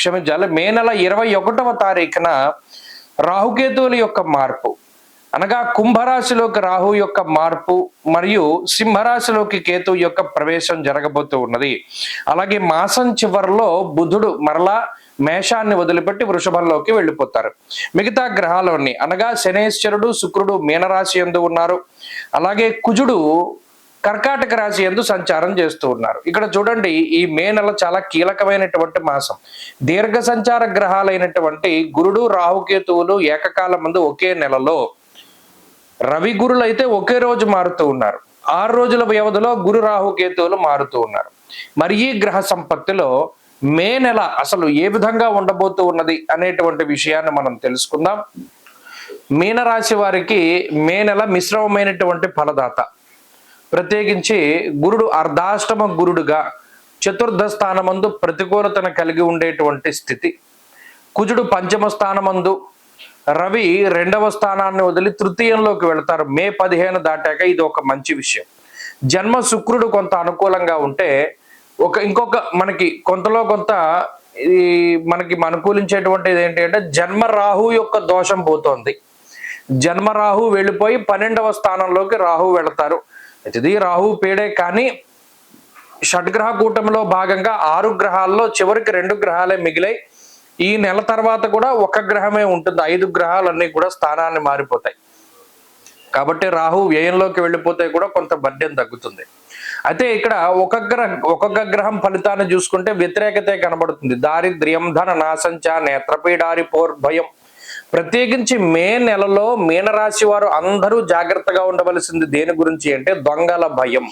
క్షమించాలి. మే నెల ఇరవై ఒకటవ తారీఖున రాహుకేతువుల యొక్క మార్పు. అనగా కుంభరాశిలోకి రాహు యొక్క మార్పు మరియు సింహరాశిలోకి కేతు యొక్క ప్రవేశం జరగబోతూ ఉన్నది. అలాగే మాసం చివరిలో బుధుడు మరలా మేషాన్ని వదిలిపెట్టి వృషభంలోకి వెళ్ళిపోతారు. మిగతా గ్రహాలన్నీ అనగా శనేశ్వరుడు శుక్రుడు మీనరాశి ఎందు ఉన్నారు. అలాగే కుజుడు కర్కాటక రాశి ఎందు సంచారం చేస్తూ ఉన్నారు. ఇక్కడ చూడండి ఈ మే నెల చాలా కీలకమైనటువంటి మాసం. దీర్ఘ సంచార గ్రహాలైనటువంటి గురుడు రాహుకేతువులు ఏకకాల ముందు ఒకే నెలలో రవి గురులు అయితే ఒకే రోజు మారుతూ ఉన్నారు. ఆరు రోజుల వ్యవధిలో గురు రాహుకేతువులు మారుతూ ఉన్నారు. మరి ఈ గ్రహ సంపత్తిలో మే నెల అసలు ఏ విధంగా ఉండబోతూ ఉన్నది అనేటువంటి విషయాన్ని మనం తెలుసుకుందాం. మీనరాశి వారికి మే నెల మిశ్రమమైనటువంటి ఫలదాత. ప్రత్యేకించి గురుడు అర్ధాష్టమ గురుడుగా చతుర్థ స్థానమందు ప్రతికూలతను కలిగి ఉండేటువంటి స్థితి. కుజుడు పంచమ స్థానమందు రవి రెండవ స్థానాన్ని వదిలి తృతీయంలోకి వెళతారు. మే పదిహేను దాటాక ఇది ఒక మంచి విషయం. జన్మ శుక్రుడు కొంత అనుకూలంగా ఉంటే ఒక ఇంకొక మనకి కొంతలో కొంత ఇది మనకి అనుకూలించేటువంటిది ఏంటి అంటే జన్మ రాహు యొక్క దోషం పోతోంది. జన్మరాహు వెళ్ళిపోయి పన్నెండవ స్థానంలోకి రాహు వెళతారు. ఇది రాహు పేడే కానీ షడ్గ్రహ కూటమిలో భాగంగా ఆరు గ్రహాల్లో చివరికి రెండు గ్రహాలే మిగిలాయి. ఈ నెల తర్వాత కూడా ఒక గ్రహమే ఉంటుంది. ఐదు గ్రహాలన్నీ కూడా స్థానాన్ని మారిపోతాయి. కాబట్టి రాహు వ్యయంలోకి వెళ్ళిపోతే కూడా కొంత బడ్డెం తగ్గుతుంది. అయితే ఇక్కడ ఒక గ్రహ ఒక్కొక్క గ్రహం ఫలితాన్ని చూసుకుంటే వ్యతిరేకతే కనబడుతుంది. దారిద్ర్యం ధన నాశంచ నేత్రపీడారి భయం ప్రత్యేకించి మే నెలలో మీనరాశి వారు అందరూ జాగ్రత్తగా ఉండవలసింది దేని గురించి అంటే దొంగల భయం.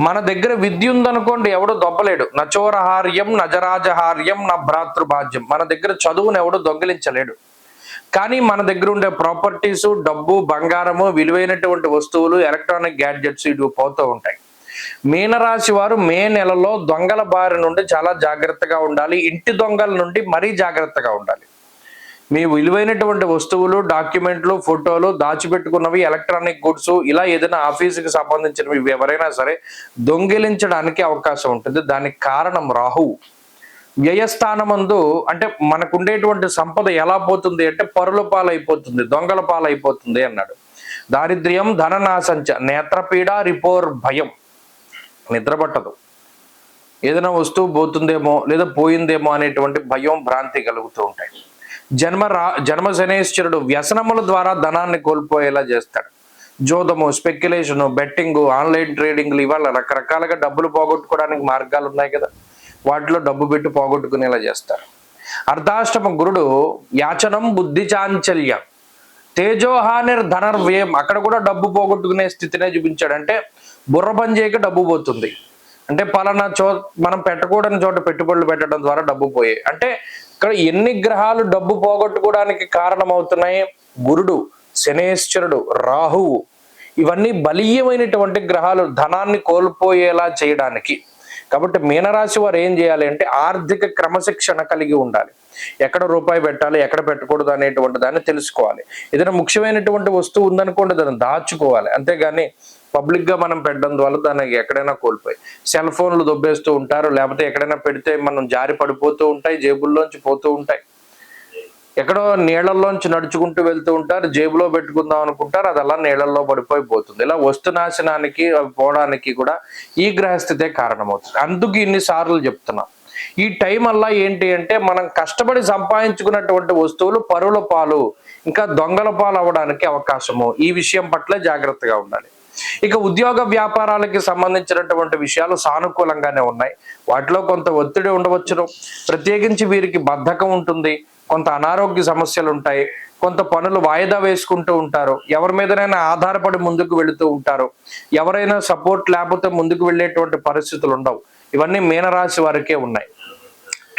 మన దగ్గర విద్య ఉందనుకోండి ఎవడు దొబ్బలేడు. నచోరహార్యం నజరాజహార్యం నా భ్రాతృభాజ్యం. మన దగ్గర చదువును ఎవడు దొంగిలించలేడు. కానీ మన దగ్గర ఉండే ప్రాపర్టీస్ డబ్బు బంగారము విలువైనటువంటి వస్తువులు ఎలక్ట్రానిక్ గ్యాడ్జెట్స్ ఇవి పోతూ ఉంటాయి. మీనరాశి వారు మే నెలలో దొంగల బారి నుండి చాలా జాగ్రత్తగా ఉండాలి. ఇంటి దొంగల నుండి మరీ జాగ్రత్తగా ఉండాలి. మీ విలువైనటువంటి వస్తువులు డాక్యుమెంట్లు ఫోటోలు దాచిపెట్టుకున్నవి ఎలక్ట్రానిక్ గుడ్స్ ఇలా ఏదైనా ఆఫీసుకి సంబంధించినవి ఎవరైనా సరే దొంగిలించడానికి అవకాశం ఉంటుంది. దానికి కారణం రాహువు వ్యయస్థానమందు అంటే మనకుండేటువంటి సంపద ఎలా పోతుంది అంటే పరుల పాలైపోతుంది దొంగల పాలైపోతుంది అన్నాడు. దారిద్ర్యం ధననాశంచ నేత్రపీడ రిపోర్ భయం. నిద్రపట్టదు. ఏదైనా వస్తువు పోతుందేమో లేదా పోయిందేమో అనేటువంటి భయం భ్రాంతి కలుగుతూ ఉంటాయి. జన్మ రా జన్మ శనేశ్వరుడు వ్యసనముల ద్వారా ధనాన్ని కోల్పోయేలా చేస్తాడు. జోదము స్పెక్యులేషను బెట్టింగ్ ఆన్లైన్ ట్రేడింగ్లు ఇవాళ రకరకాలుగా డబ్బులు పోగొట్టుకోవడానికి మార్గాలు ఉన్నాయి కదా. వాటిలో డబ్బు పెట్టి పోగొట్టుకునేలా చేస్తారు. అర్ధాష్టమ గురుడు యాచనం బుద్ధి చాంచల్యం తేజోహానిర్ ధనర్వ్యయం. అక్కడ కూడా డబ్బు పోగొట్టుకునే స్థితినే చూపించాడు. అంటే బుర్ర పని చేయక డబ్బు పోతుంది. అంటే పలానా చో మనం పెట్టకూడని చోట పెట్టుబడులు పెట్టడం ద్వారా డబ్బు పోయాయి అంటే ఇక్కడ ఎన్ని గ్రహాలు డబ్బు పోగొట్టుకోవడానికి కారణమవుతున్నాయి? గురుడు శనేశ్వరుడు రాహువు. ఇవన్నీ బలీయమైనటువంటి గ్రహాలు ధనాన్ని కోల్పోయేలా చేయడానికి. కాబట్టి మీనరాశి వారు ఏం చేయాలి అంటే ఆర్థిక క్రమశిక్షణ కలిగి ఉండాలి. ఎక్కడ రూపాయి పెట్టాలి ఎక్కడ పెట్టకూడదు అనేటువంటి దాన్ని తెలుసుకోవాలి. ఏదైనా ముఖ్యమైనటువంటి వస్తువు ఉందనుకోండి దాన్ని దాచుకోవాలి. అంతేగాని పబ్లిక్గా మనం పెట్టడం ద్వారా దానికి ఎక్కడైనా కోల్పోయి సెల్ ఫోన్లు దొబ్బేస్తూ ఉంటారు. లేకపోతే ఎక్కడైనా పెడితే మనం జారి పడిపోతూ ఉంటాయి జేబుల్లోంచి పోతూ ఉంటాయి. ఎక్కడో నీళ్ళలోంచి నడుచుకుంటూ వెళ్తూ ఉంటారు జేబులో పెట్టుకుందాం అనుకుంటారు అది అలా నీళ్ళలో పడిపోయి పోతుంది. ఇలా వస్తు నాశనానికి అవి పోవడానికి కూడా ఈ గ్రహస్థితే కారణమవుతుంది. అందుకు ఇన్ని సార్లు ఈ టైం అలా ఏంటి అంటే మనం కష్టపడి సంపాదించుకున్నటువంటి వస్తువులు పరుల పాలు ఇంకా దొంగల పాలు అవ్వడానికి అవకాశము. ఈ విషయం పట్ల జాగ్రత్తగా ఉండాలి. ఇక ఉద్యోగ వ్యాపారాలకి సంబంధించినటువంటి విషయాలు సానుకూలంగానే ఉన్నాయి. వాటిలో కొంత ఒత్తిడి ఉండవచ్చును. ప్రత్యేకించి వీరికి బద్ధకం ఉంటుంది. కొంత అనారోగ్య సమస్యలు ఉంటాయి. కొంత పనులు వాయిదా వేసుకుంటూ ఉంటారు. ఎవరి మీదనైనా ఆధారపడి ముందుకు వెళుతూ ఉంటారు. ఎవరైనా సపోర్ట్ లేకపోతే ముందుకు వెళ్ళేటువంటి పరిస్థితులు ఉండవు. ఇవన్నీ మీనరాశి వారికే ఉన్నాయి.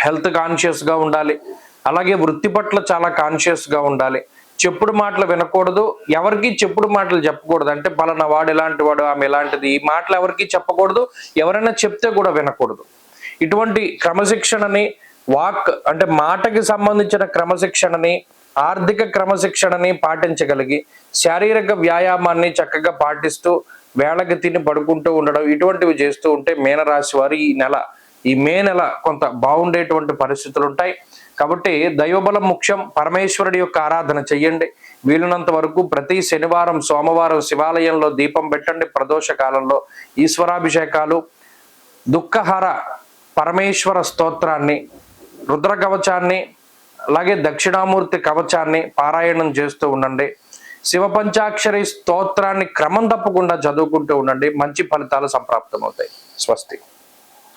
హెల్త్ కాన్షియస్గా ఉండాలి. అలాగే వృత్తి పట్ల చాలా కాన్షియస్గా ఉండాలి. చెప్పుడు మాటలు వినకూడదు ఎవరికి చెప్పుడు మాటలు చెప్పకూడదు. అంటే పలానా వాడు ఎలాంటి వాడు ఆమె ఎలాంటిది ఈ మాటలు ఎవరికి చెప్పకూడదు ఎవరైనా చెప్తే కూడా వినకూడదు. ఇటువంటి క్రమశిక్షణని వాక్ అంటే మాటకి సంబంధించిన క్రమశిక్షణని ఆర్థిక క్రమశిక్షణని పాటించగలిగి శారీరక వ్యాయామాన్ని చక్కగా పాటిస్తూ వేళకి తిని పడుకుంటూ ఉండడం ఇటువంటివి చేస్తూ ఉంటే మీనరాశి వారు ఈ నెల ఈ మే నెల కొంత బాగుండేటువంటి పరిస్థితులు ఉంటాయి. కాబట్టి దైవబలం ముఖ్యం. పరమేశ్వరుడి యొక్క ఆరాధన చెయ్యండి. వీలున్నంత వరకు ప్రతి శనివారం సోమవారం శివాలయంలో దీపం పెట్టండి. ప్రదోష కాలంలో ఈశ్వరాభిషేకాలు దుఃఖహార పరమేశ్వర స్తోత్రాన్ని రుద్ర కవచాన్ని అలాగే దక్షిణామూర్తి కవచాన్ని పారాయణం చేస్తూ ఉండండి. శివ పంచాక్షరి స్తోత్రాన్ని క్రమం తప్పకుండా చదువుకుంటూ ఉండండి. మంచి ఫలితాలు సంప్రాప్తమవుతాయి. స్వస్తి.